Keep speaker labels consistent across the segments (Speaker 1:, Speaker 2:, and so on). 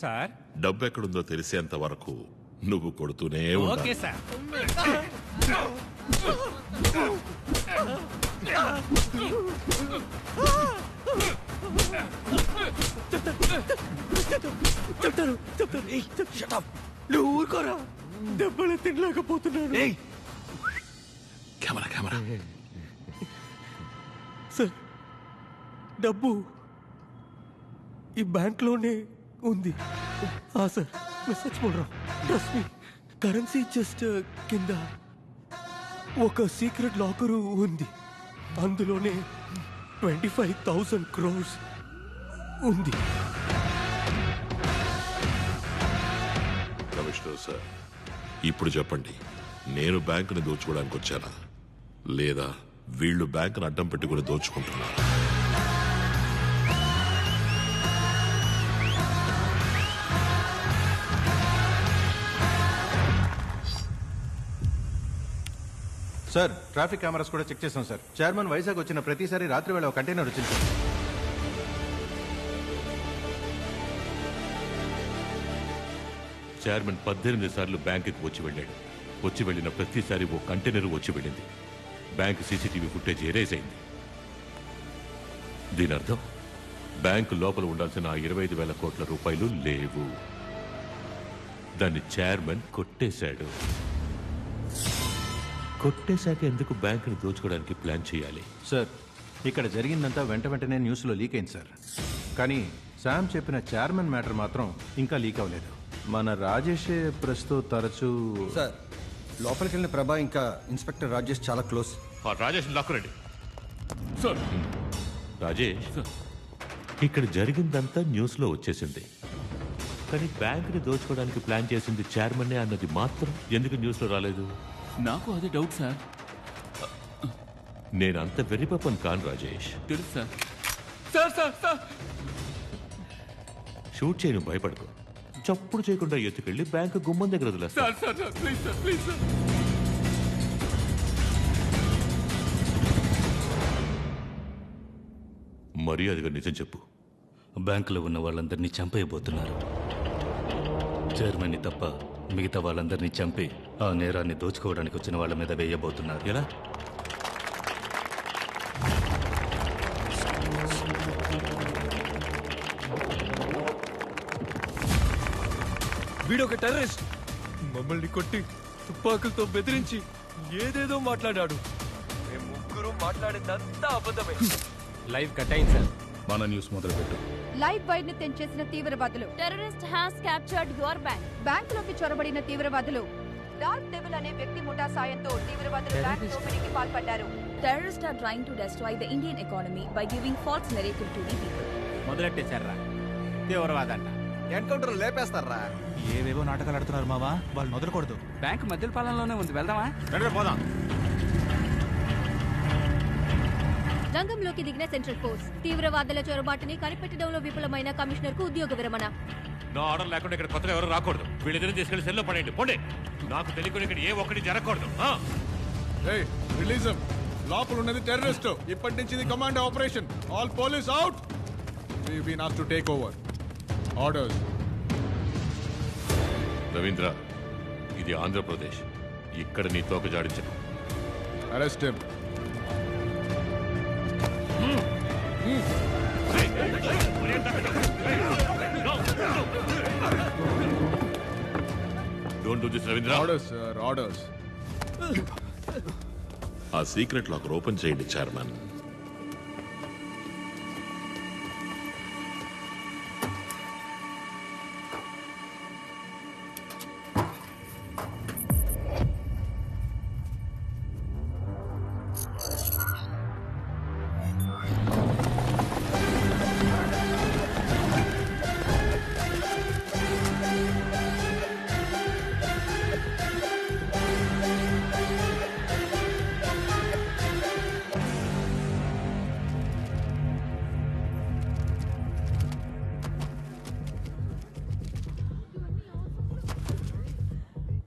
Speaker 1: Sir?
Speaker 2: డబ్బు ఎక్కడుందో తెలిసేంత వరకు నువ్వు కొడుతూనే ఉండాలి.
Speaker 1: Okay sir.
Speaker 3: చెప్తాను చెప్తాను. ఏయ్ షటప్ నువ్వు ఊరుకోరా. దెబ్బలు తినలేకపోతున్నాను. ఏయ్.
Speaker 2: Camera camera.
Speaker 3: సార్ డబ్బు ఈ బ్యాంక్లోనే ఉంది. ఆ సార్ మెసేజ్ పోడరా ట్రస్ట్ మీ కరెన్సీ జస్ట్ కింద ఒక సీక్రెట్ లాకరు ఉంది. అందులోనే ట్వంటీ ఫైవ్ థౌసండ్ క్రోర్స్ ఉంది.
Speaker 2: కమిషనర్ సార్ ఇప్పుడు చెప్పండి. నేను బ్యాంకుని దోచుకోవడానికి వచ్చానా? లేదా వీళ్ళు బ్యాంకును అడ్డం పెట్టుకుని దోచుకుంటున్నారా?
Speaker 4: సార్ ట్రాఫిక్ కెమెరాస్ కూడా చెక్ చేసాం సార్. చైర్మన్ వైజాగ్ వచ్చిన ప్రతిసారి రాత్రి వేళ ఒక కంటైనర్ వచ్చింది సార్.
Speaker 5: చైర్మన్ పద్దెనిమిది సార్లు బ్యాంకుకి వచ్చి వెళ్ళాడు. వచ్చి వెళ్ళిన ప్రతిసారి ఓ కంటైనర్ వచ్చి వెళ్ళింది. బ్యాంక్ సీసీటీవీ ఫుటేజ్ ఎరేజ్ అయింది. దీని అర్థం? బ్యాంకు లోపల ఉండాల్సిన ఇరవై ఐదు వేల కోట్ల రూపాయలు లేవు. దాన్ని చైర్మన్ కొట్టేశాడు. కొట్టేశాక ఎందుకు బ్యాంకుని దోచుకోవడానికి ప్లాన్ చేయాలి?
Speaker 4: సార్ ఇక్కడ జరిగిందంతా వెంట వెంటనే న్యూస్లో లీక్ అయింది సార్. కానీ శామ్ చెప్పిన చైర్మన్ మ్యాటర్ మాత్రం ఇంకా లీక్ అవ్వలేదు. మన రాజేషే ప్రస్తుతం తరచూ
Speaker 6: సార్ లోపలికి వెళ్ళిన ప్రభా ఇంకా ఇన్స్పెక్టర్ రాజేష్ చాలా క్లోజ్.
Speaker 5: రాజేష్ లాక్కురండి రాజేష్ ఇక్కడ జరిగిందంతా న్యూస్లో వచ్చేసింది. కానీ బ్యాంకుని దోచుకోవడానికి ప్లాన్ చేసింది చైర్మన్నే అన్నది మాత్రం ఎందుకు న్యూస్లో రాలేదు?
Speaker 1: నాకు అదే డౌట్ సార్
Speaker 5: నేను అంత వెర్రిపప్పని కాను రాజేష్.
Speaker 1: తెలుసు sir sir sir sir
Speaker 5: shoot చేయను భయపడకు. చప్పుడు చేయకుండా ఎత్తుకెళ్ళి బ్యాంకు గుమ్మం దగ్గర వదిలేస్తా.
Speaker 1: Sir sir sir please sir please sir
Speaker 5: మర్యాదగా నిజం చెప్పు.
Speaker 7: బ్యాంకులో ఉన్న వాళ్ళందరినీ చంపేయబోతున్నారు. చైర్మన్ని తప్ప మిగతా వాళ్ళందరినీ చంపి ఆ నేరాన్ని దోచుకోవడానికి వచ్చిన వాళ్ళ మీద వేయబోతున్నారు.
Speaker 5: ఎలా?
Speaker 3: వీడొక టెర్రరిస్ట్. మమ్మల్ని కొట్టి తుపాకులతో బెదిరించి ఏదేదో మాట్లాడాడు. మేము ముగ్గురు మాట్లాడిందంతా అబద్ధమే.
Speaker 1: లైవ్ కట్ అయింది సార్.
Speaker 4: మన న్యూస్ మొదలుపెట్టు.
Speaker 8: లైవ్ వైర్ తెంచేసిన తీవ్రవాదులు.
Speaker 9: Terrorist has captured your bank
Speaker 8: బ్యాంకులోకి చొరబడిన తీవ్రవాదులు. డార్క్ డెవిల్ అనే వ్యక్తి ముఠా సాయంతో తీవ్రవాదులు బ్యాంక్ దోపిడీకి పాల్పడ్డారు.
Speaker 9: Terrorist are trying to destroy the Indian economy by giving false narrative to the people
Speaker 1: మొదలెట్టేశారా తీవ్రవాదంట.
Speaker 6: ఎన్కౌంటర్ లేపేస్తారా
Speaker 4: ఏవేవో నాటకాలు ఆడుతున్నారు మావా? వాళ్ళు మొదలకూడదు.
Speaker 1: బ్యాంక్ మధ్య పాలనలోనే ఉంది. వెళ్దామా?
Speaker 4: పోదాం.
Speaker 8: రంగంలోకి దిగిన సెంట్రల్ ఫోర్స్ తీవ్రవాదుల చొరబాటుని కనిపెట్టడంలో విఫలమైన కమిషనర్కు ఉద్యోగ విరమణ.
Speaker 5: నా ఆర్డర్ లేకుండా ఇక్కడ కొత్తగా ఎవరు రాకూడదు. వీళ్ళిద్దరిని తీసుకెళ్ళి సెల్లో పడేయండి. పోండి. నాకు తెలియకుండా ఇక్కడ ఏ ఒక్కటి జరగకూడదు?
Speaker 10: రిలీజం లోపల ఉన్నది టెర్రరిస్ట్. ఇప్పటి నుంచి ఇది command operation all police out been as to take over orders
Speaker 5: Ravindra ఇది ఆంధ్రప్రదేశ్. ఇక్కడ నీ తోక జాడించను
Speaker 10: arrest
Speaker 5: don't do this Ravindra
Speaker 10: orders sir orders
Speaker 2: ఆ సీక్రెట్ లాకర్ ఓపెన్ చేయండి చైర్మన్.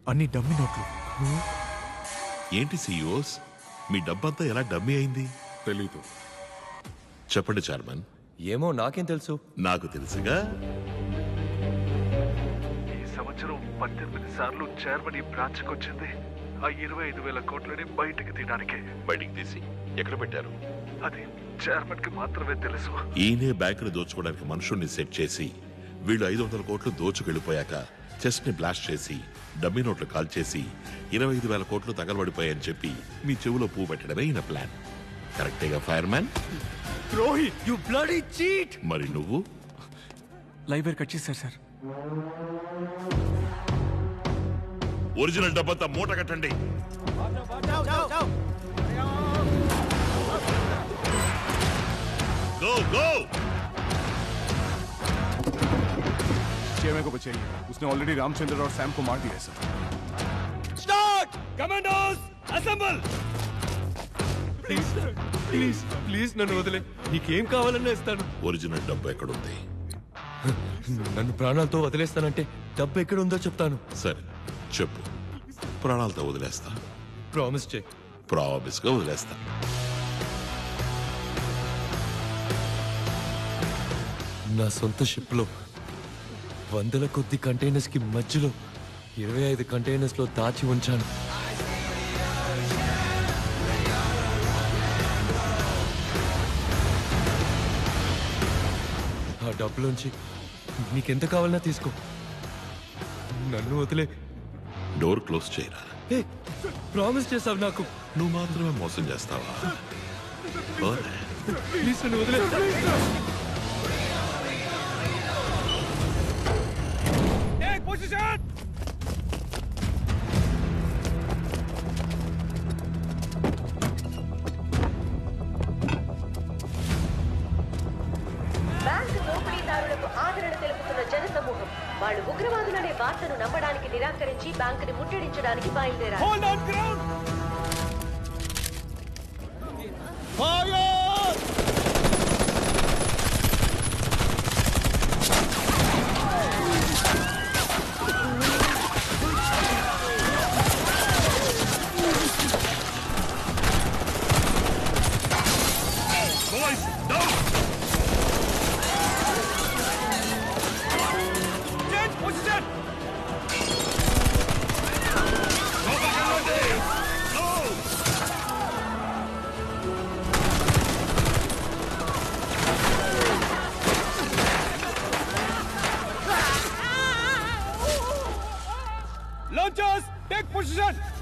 Speaker 4: అన్ని డమ్మి నోట్లు.
Speaker 2: ఏంటి సీఈఓస్ మీ డబ్బంతా ఎలా డమ్మీ అయింది?
Speaker 10: తెలీదు.
Speaker 2: చెప్పండి చైర్మన్.
Speaker 3: ఏమో నాకేం తెలుసు?
Speaker 2: నాకు తెలుసుగా?
Speaker 11: సంవత్సరం పద్దెనిమిది సార్లు జర్మనీ బ్రాంచ్కి వచ్చింది ఆ ఇరవై ఐదు వేల కోట్లని బయటికి తీయడానికి.
Speaker 2: బయటికి తీసి ఎక్కడ పెట్టారు?
Speaker 11: అది చైర్మన్కి మాత్రమే తెలుసు.
Speaker 2: ఈయనే బ్యాంకుని దోచుకోవడానికి మనుషుల్ని సెట్ చేసి వీళ్ళు ఐదు వందల కోట్లు దోచుకెళ్ళిపోయాక చెస్ట్ని బ్లాస్ట్ చేసి డమ్మీ నోట్లు కాల్ చేసి ఇరవై ఐదు వేల కోట్లు తగలబడిపోయాయని చెప్పి మీ చెవులో పువ్వు పెట్టడమే ఈయన ప్లాన్. కరెక్టేగా ఫైర్ మ్యాన్
Speaker 3: ద్రోహి యు బ్లడీ చీట్!
Speaker 2: మరి నువ్వు?
Speaker 1: లైవ్ వైర్ కట్ చేశారు సార్.
Speaker 2: ఒరిజినల్ డబ్బంతా మూట కట్టండి. Go go!
Speaker 10: चेयरमैन को बचाइए उसने ऑलरेडी रामचंद्र और सैम को मार दिया है sir
Speaker 3: start commandos assemble please please please నన్ను వదిలే నీకేం కావాలన్నా ఇస్తాను
Speaker 2: ఒరిజినల్ డబ్బు ఎక్కడుంది
Speaker 3: నన్ను ప్రాణాలతో వదిలేస్తానంటే డబ్బు ఎక్కడ ఉందో చెప్తాను
Speaker 2: సరే చెప్పు ప్రాణాలతో వదిలేస్తా
Speaker 3: ప్రామిస్ చేయి
Speaker 2: ప్రామిస్ గా వదిలేస్తా
Speaker 3: నా సొంత షిప్లో వందల కొద్ది కంటైనర్స్కి మధ్యలో ఇరవై ఐదు కంటైనర్స్లో దాచి ఉంచాను. ఆ డబ్బులోంచి నీకెంత కావాలన్నా తీసుకో. నన్ను వదిలే.
Speaker 2: డోర్ క్లోజ్ చేయరా?
Speaker 3: ఏ ప్రామిస్ చేసావు నాకు.
Speaker 2: నువ్వు మాత్రమే మోసం చేస్తావా.
Speaker 3: ప్లీజ్ నన్ను వదిలే.
Speaker 12: ఉగ్రవాదులనే బ్యాంకుని ముట్టడించడానికి బయలుదేరారు.
Speaker 3: Position!